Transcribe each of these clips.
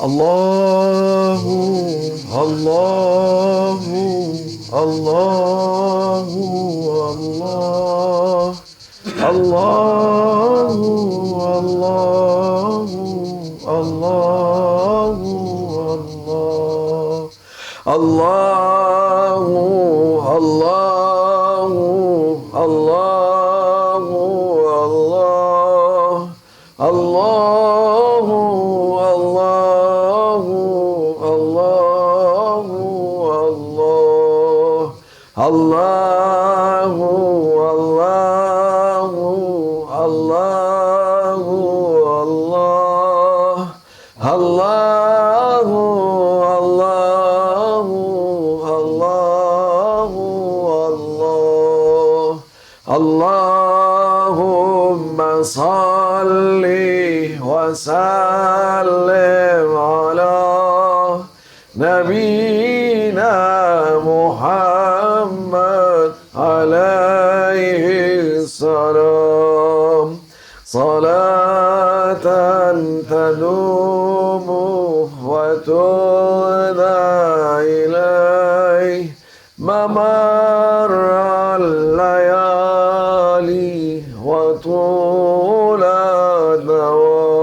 Allahu, Allahu, Allahu, Allah, Allahu, Allahu, Allahu, Allah, Allah. Allahu Allahu Allahu Allah. Allahu Allahu Allahu Allah. Allahumma salli ve sallim. صلاة تدوم وتهدى إليه. ممر الليالي وطول الدوام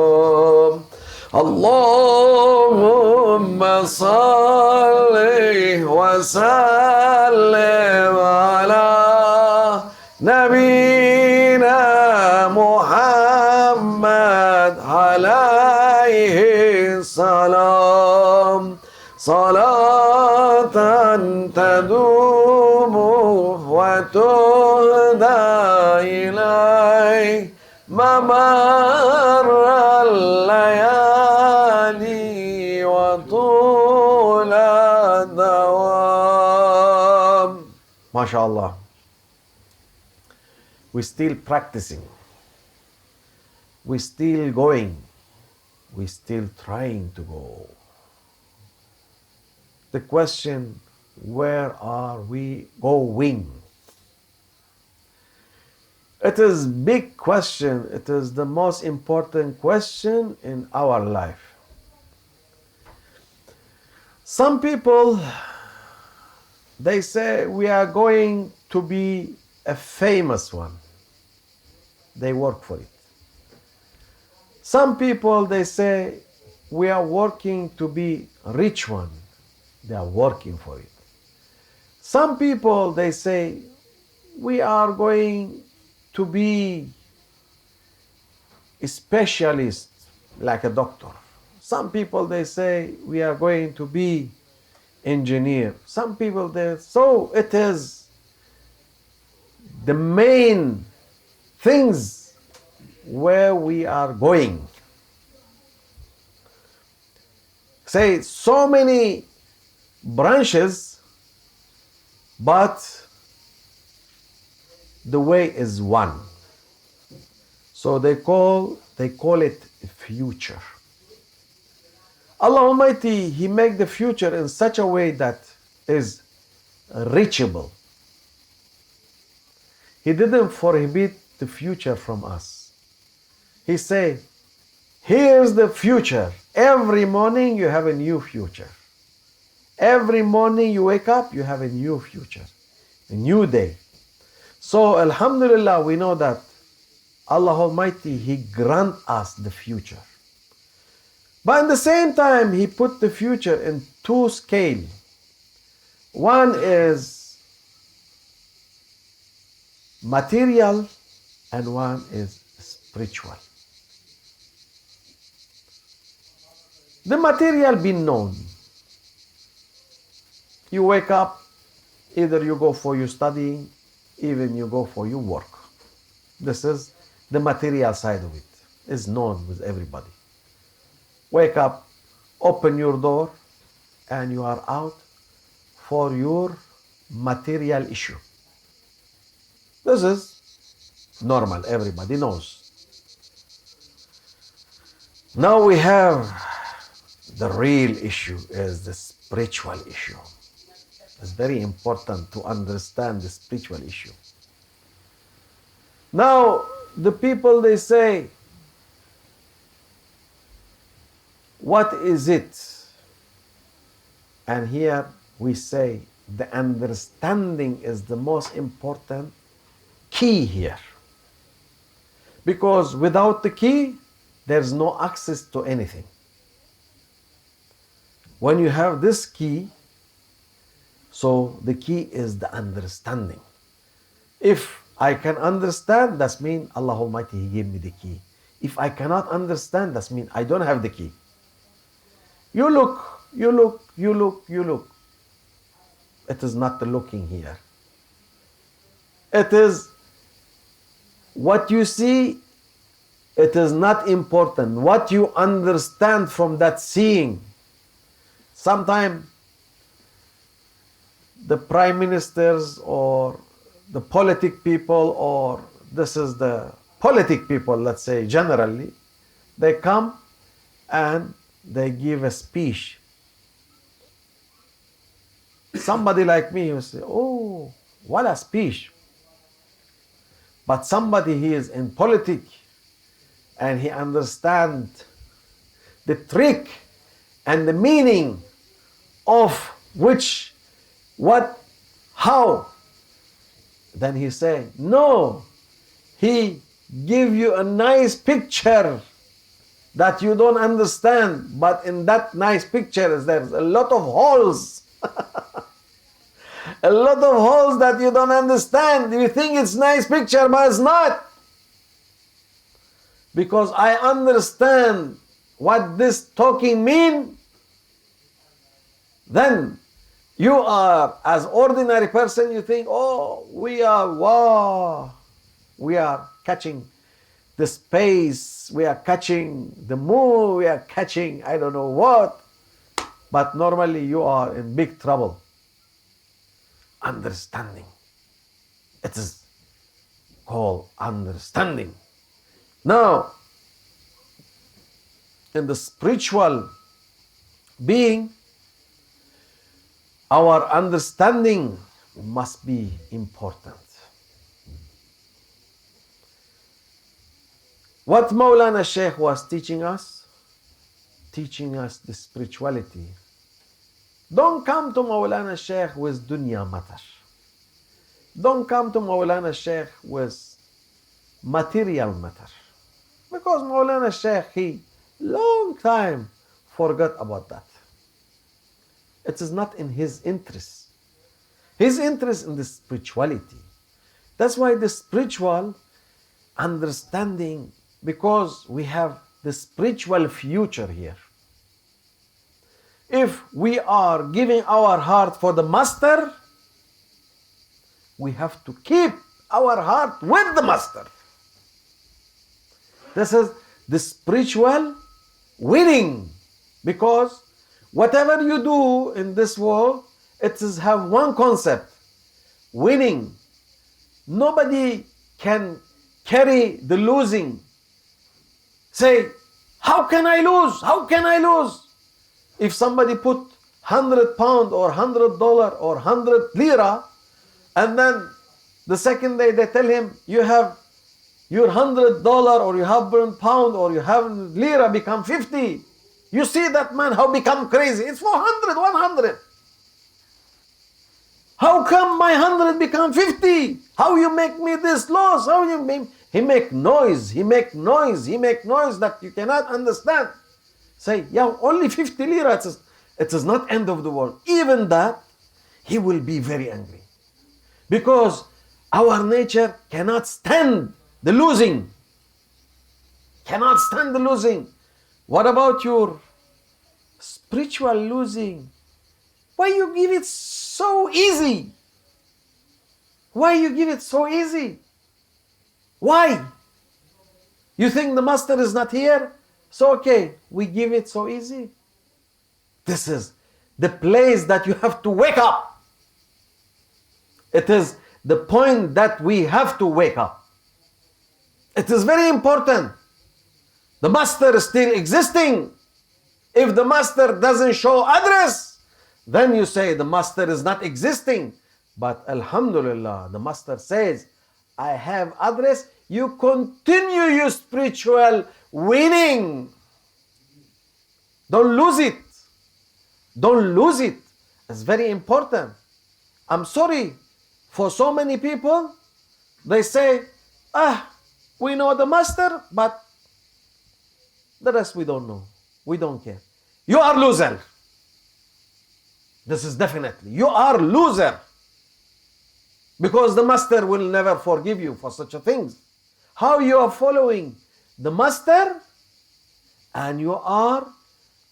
اللهم صل وسلم وتهدى إليه ممر الليالي وطول الدوام ما شاء الله we're still practicing we're still going we're still trying to go the question where are we going It is big question. It is the most important question in our life. Some people they say we are going to be a famous one. They work for it. Some people they say we are working to be rich one. They are working for it. Some people they say we are going to be a specialist like a doctor. Some people they say we are going to be engineer. Some people they so it is the main things where we are going. Say so many branches but the way is one. So they call they call it future. Allah almighty he make the future in such a way that is reachable. He didn't forbid the future from us. He say here's the future. Every morning you have a new future. Every morning you wake up you have a new future. A new day so alhamdulillah we know that allah almighty he grant us the future. But at the same time he put the future in two scale. One is material and one is spiritual. The material been known. You wake up either you go for your studying even you go for your work. This is the material side of it. Is known with everybody. Wake up open your door and you are out for your material issue. This is normal. Everybody knows. Now we have the real issue is the spiritual issue it's very important to understand the spiritual issue. Now, the people they say, What is it? And here we say the understanding is the most important key here. Because without the key, there's no access to anything. When you have this key, so the key is the understanding. If I can understand, that's mean Allah Almighty He gave me the key. If I cannot understand, that's mean I don't have the key. You look, you look, you look, you look. It is not the looking here. It is what you see, it is not important. What you understand from that seeing. Sometimes the prime ministers or the politic people or this is the politic people, let's say generally, they come and they give a speech. Somebody like me will say, Oh, what a speech. But somebody he is in politics and he understands the trick and the meaning of which, what, how, then he said, no, he give you a nice picture that you don't understand, but in that nice picture there's a lot of holes. a lot of holes that you don't understand. You think it's nice picture, but it's not. Because I understand what this talking mean, then you are as ordinary person you think oh we are wow we are catching the space we are catching the moon we are catching i don't know what. But normally you are in big trouble. Understanding. It is called understanding. Now in the spiritual being our understanding must be important. What Maulana Sheikh was teaching us, teaching us the spirituality. Don't come to Maulana Sheikh with dunya matter. Don't come to Maulana Sheikh with material matter. Because Maulana Sheikh, he long time forgot about that. It is not in his interest. His interest in the spirituality. That's why the spiritual understanding, because we have the spiritual future here. If we are giving our heart for the master, we have to keep our heart with the master. This is the spiritual winning because Whatever you do in this world, it is have one concept winning. Nobody can carry the losing. Say, how can I lose? How can I lose? If somebody put 100 pound or 100 dollar or 100 lira, and then the second day they tell him, you have your 100 dollar or you have pound or you have lira become 50. You see that man how become crazy. It's 400, 100. How come my 100 become 50? How you make me this loss? How you make he make noise, he make noise, he make noise that you cannot understand. Say, yeah, only 50 lira. It is, it is not end of the world. Even that, he will be very angry. Because our nature cannot stand the losing. Cannot stand the losing. What about your spiritual losing? Why you give it so easy? Why you give it so easy? Why? You think the master is not here? So okay, we give it so easy. This is the place that you have to wake up. It is the point that we have to wake up. It is very important. The master is still existing. If the master doesn't show address, then you say the master is not existing. But Alhamdulillah, the master says, I have address. You continue your spiritual winning. Don't lose it. Don't lose it. It's very important. I'm sorry for so many people. They say, ah, we know the master, but the rest we don't know. We don't care. You are loser. This is definitely. You are loser. Because the master will never forgive you for such a things. How you are following the master and you are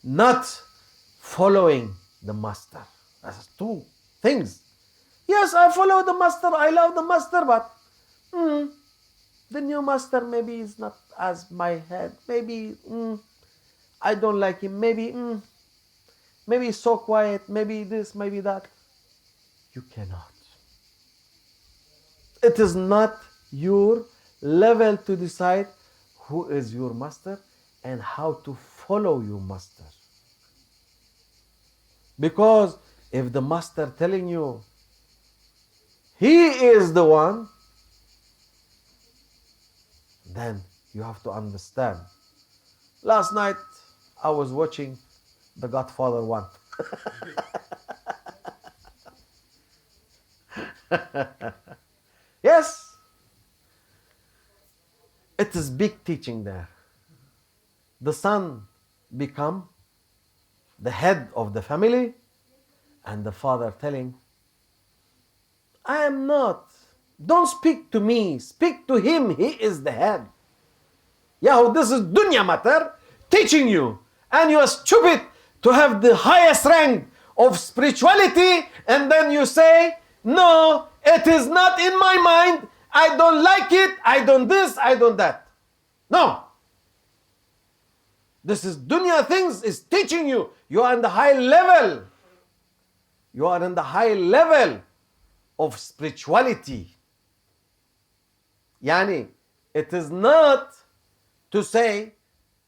not following the master. That's two things. Yes, I follow the master, I love the master, but mm, the new master maybe is not as my head. Maybe mm, I don't like him. Maybe mm, maybe he's so quiet. Maybe this, maybe that. You cannot. It is not your level to decide who is your master and how to follow your master. Because if the master telling you he is the one, then you have to understand. Last night I was watching The Godfather 1. yes, it is big teaching there. The son become the head of the family and the father telling, I am not. Don't speak to me. Speak to him. He is the head. Yeah, this is dunya matter teaching you. And you are stupid to have the highest rank of spirituality and then you say, no, it is not in my mind. I don't like it. I don't this. I don't that. No. This is dunya things is teaching you. You are in the high level. You are in the high level of spirituality. Yani, it is not to say,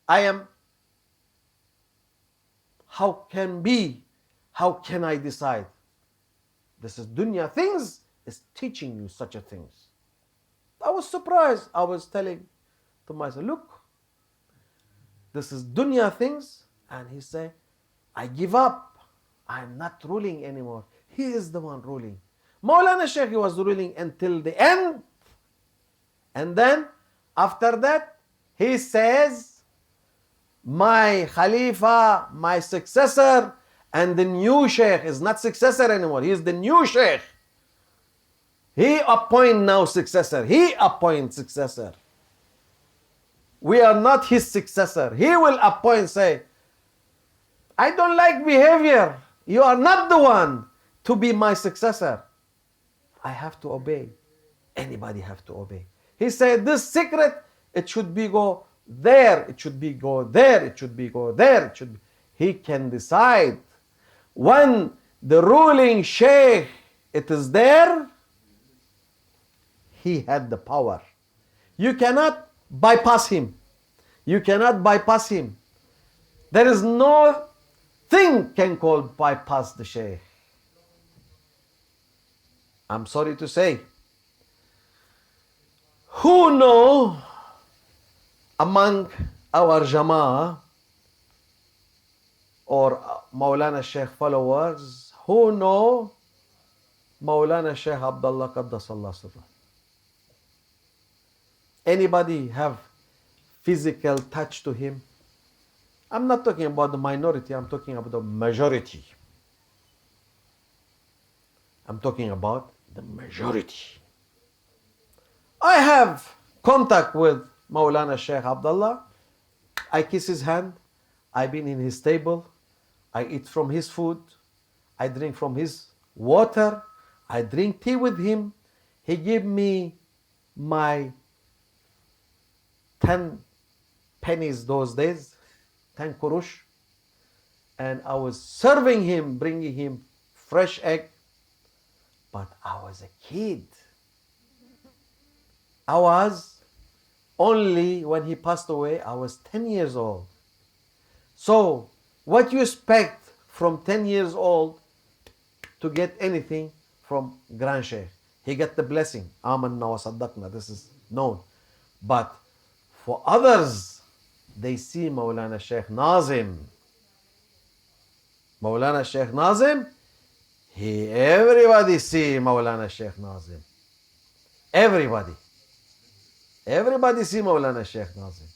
I am, how can be, how can I decide? This is dunya things is teaching you such a things. I was surprised. I was telling to myself, look, this is dunya things. And he said, I give up. I'm not ruling anymore. He is the one ruling. Maulana Sheikh was ruling until the end. And then after that, he says, My Khalifa, my successor, and the new Sheikh is not successor anymore. He is the new Sheikh. He appoint now successor. He appoint successor. We are not his successor. He will appoint, say, I don't like behavior. You are not the one to be my successor. I have to obey. Anybody have to obey. He said, this secret, it should be go there, it should be go there, it should be go there, it should be. He can decide. When the ruling sheikh, it is there, he had the power. You cannot bypass him. You cannot bypass him. There is no thing can call bypass the sheikh. I'm sorry to say. Who know among our Jama'ah or Maulana Sheikh followers who know Maulana Sheikh Abdullah Qaddasallah Sirra? Anybody have physical touch to him? I'm not talking about the minority, I'm talking about the majority. I'm talking about the majority. I have contact with Maulana Sheikh Abdullah. I kiss his hand. I've been in his table. I eat from his food. I drink from his water. I drink tea with him. He gave me my 10 pennies those days, 10 kurush. And I was serving him, bringing him fresh egg, but I was a kid. I was only when he passed away, I was 10 years old. So, what you expect from 10 years old to get anything from Grand Sheikh? He got the blessing. Amanna wa saddaqna. This is known. But for others, they see Maulana Sheikh Nazim. Maulana Sheikh Nazim, he everybody see Maulana Sheikh Nazim. Everybody. Everybody see Maulana Sheikh Nazim.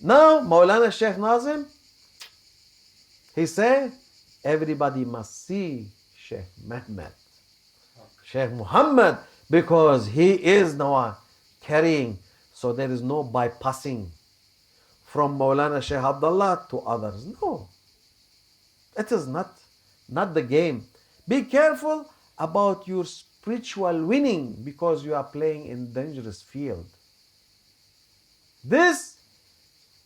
Now Maulana Sheikh Nazim, he said, everybody must see Sheikh Mehmet. Sheikh Muhammad, because he is now carrying, so there is no bypassing from Maulana Sheikh Abdullah to others. No. It is not, not the game. Be careful about your spiritual winning because you are playing in dangerous field. This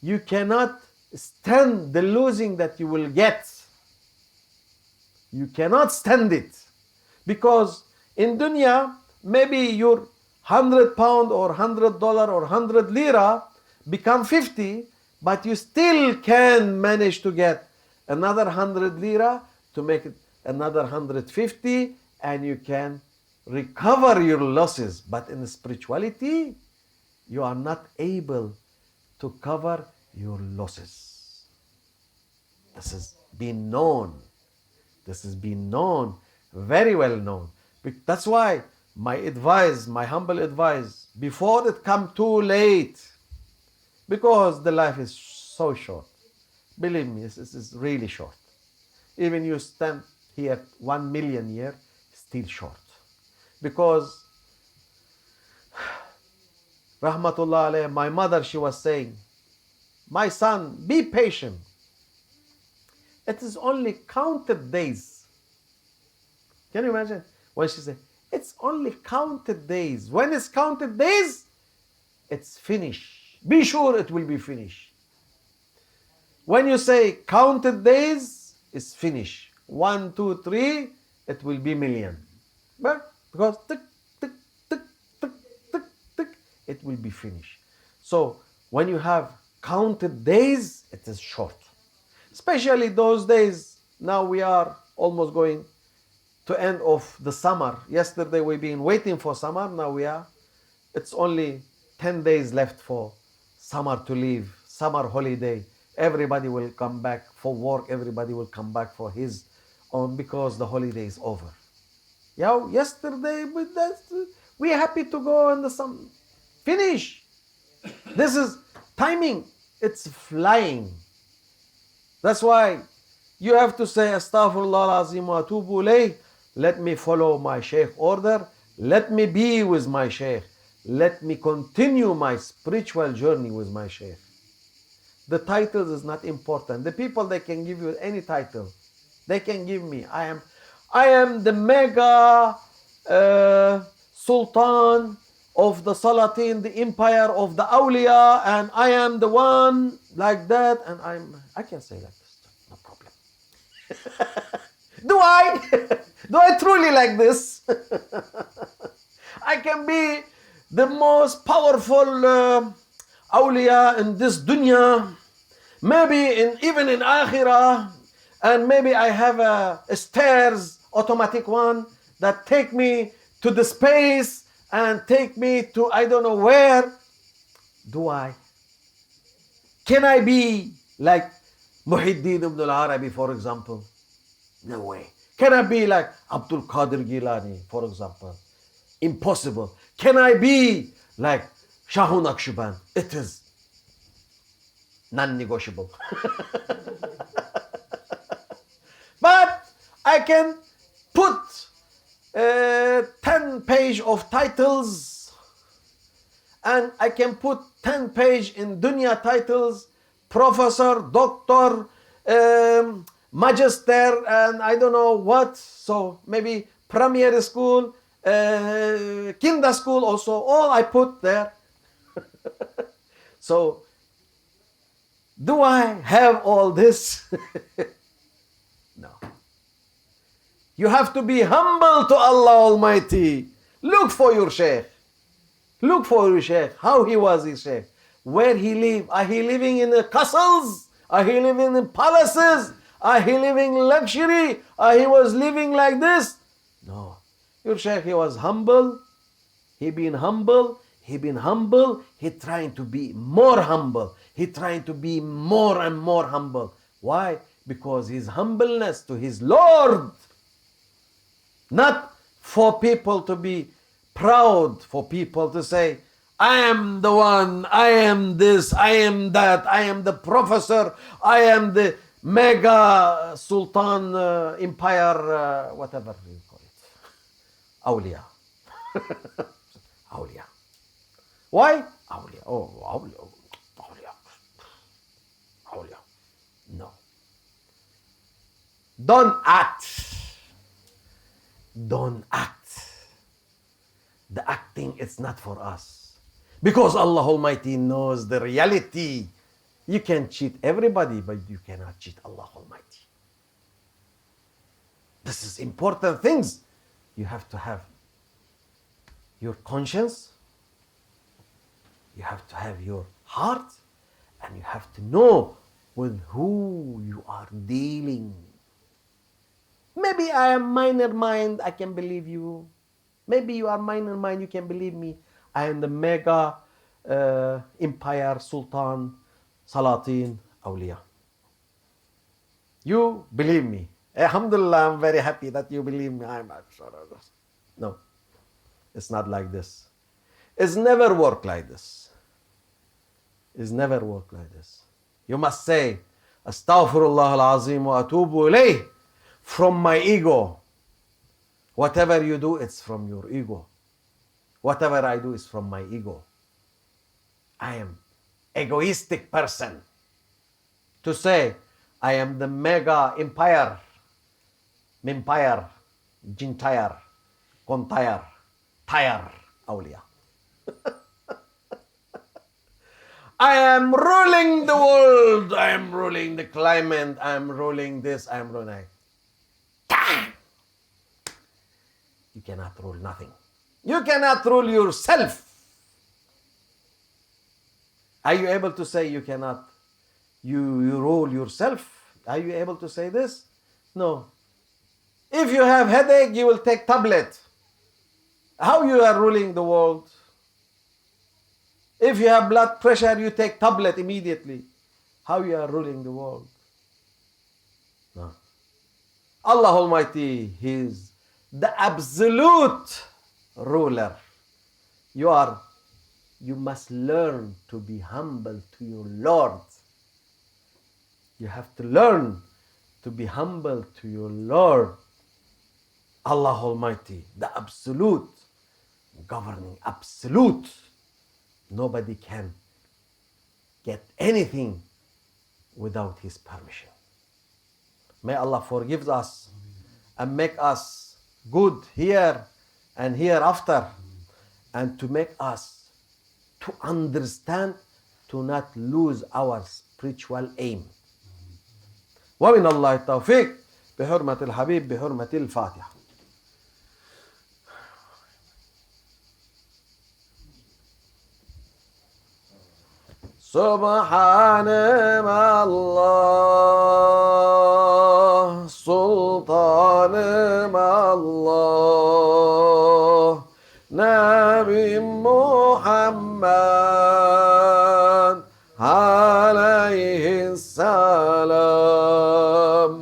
you cannot stand the losing that you will get. You cannot stand it because in dunya maybe your 100 pound or 100 dollar or 100 lira become 50 but you still can manage to get another 100 lira to make it another 150 and you can recover your losses but in spirituality you are not able to cover your losses. This has been known. This has been known very well known. That's why my advice my humble advice before it come too late because the life is so short. Believe me this is really short. Even you stand here one million year still short because rahmatullah alayhi, my mother she was saying my son be patient. It is only counted days. Can you imagine? When she said it's only counted days. When it's counted days it's finished. Be sure it will be finished. When you say counted days it's finished. One two three it will be million. But because tick, tick, tick, tick, tick, tick, it will be finished. So when you have counted days, it is short. Especially those days, now we are almost going to end of the summer. Yesterday we've been waiting for summer, now we are, it's only 10 days left for summer to leave, summer holiday. Everybody will come back for work, everybody will come back for his own because the holiday is over. Yeah, yesterday we're happy to go and sun. Finish. This is timing. It's flying. That's why you have to say Astaghfirullah azim wa Let me follow my Shaykh order. Let me be with my Shaykh. Let me continue my spiritual journey with my Shaykh. The titles is not important. The people they can give you any title. They can give me. I am I am the mega uh, sultan of the Salatin, the empire of the awliya, and I am the one like that, and I'm I can say like this, no problem. Do I? Do I truly like this? I can be the most powerful uh, awliya in this dunya, maybe in even in akhirah, and maybe I have a, a stairs automatic one that take me to the space and take me to I don't know where. Do I? Can I be like Muhyiddin ibn al-Arabi, for example? No way. Can I be like Abdul Qadir Gilani, for example? Impossible. Can I be like Shahun Naqshband? It is non-negotiable. but I can put uh, 10 page of titles. And I can put 10 page in dunya titles. Professor doctor um, magister and I don't know what. So maybe primary school uh, kinder school also. All I put there. So do I have all this you have to be humble to Allah Almighty. Look for your Shaykh. Look for your Shaykh. How he was his Shaykh. Where he live. Are he living in the castles? Are he living in palaces? Are he living luxury? Are he was living like this? No. Your Shaykh, he was humble. He been humble. He been humble. He trying to be more humble. He trying to be more and more humble. Why? because his humbleness to his Lord. Not for people to be proud, for people to say, I am the one, I am this, I am that, I am the professor, I am the mega sultan uh, empire, uh, whatever you call it. Awliya. Awliya. Why? Awliya. Oh, awliya. Awliya. Awliya. No. Don't act. Don't act. The acting it's not for us. Because Allah Almighty knows the reality. You can cheat everybody, but you cannot cheat Allah Almighty. This is important things. You have to have your conscience, you have to have your heart, and you have to know with who you are dealing. Maybe I am minor mind, I can believe you. Maybe you are minor mind, you can believe me. I am the mega uh, empire, sultan, salatin, awliya. You believe me. Alhamdulillah, I'm very happy that you believe me. I'm not sure of this. No, it's not like this. It's never work like this. It's never work like this. You must say, Astaghfirullah al-Azim wa atubu ilayh from my ego. Whatever you do, it's from your ego. Whatever I do is from my ego. I am egoistic person. To say I am the mega empire, empire, gentire, contire, tire, awliya. I am ruling the world. I am ruling the climate. I am ruling this. I am ruling. You cannot rule nothing. You cannot rule yourself. Are you able to say you cannot, you, you rule yourself? Are you able to say this? No. If you have headache, you will take tablet. How you are ruling the world? If you have blood pressure, you take tablet immediately. How you are ruling the world? Allah Almighty, He is the absolute ruler. You are, you must learn to be humble to your Lord. You have to learn to be humble to your Lord. Allah Almighty, the absolute, governing absolute. Nobody can get anything without His permission. May Allah forgive us and make us good here and hereafter and to make us to understand to not lose our spiritual aim ومن الله التوفيق بحرمة الحبيب بحرمة الفاتحة سبحان الله Sultanım Allah Nebim Muhammed Aleyhisselam.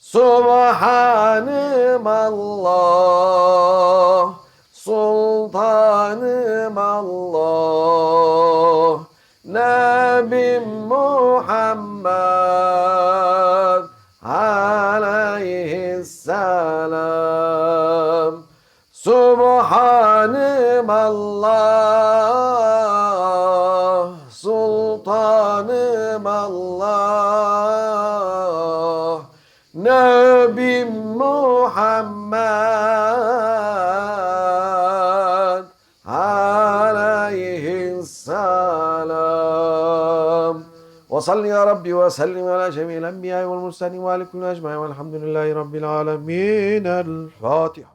Subhanım Allah Sultanım Allah Nebim Muhammed. الله سلطان الله نبي محمد عليه السلام. وصل يا ربي وسلم على جميع الأنبياء والمرسلين وعلى كل أجمعين والحمد لله رب العالمين. الفاتحة.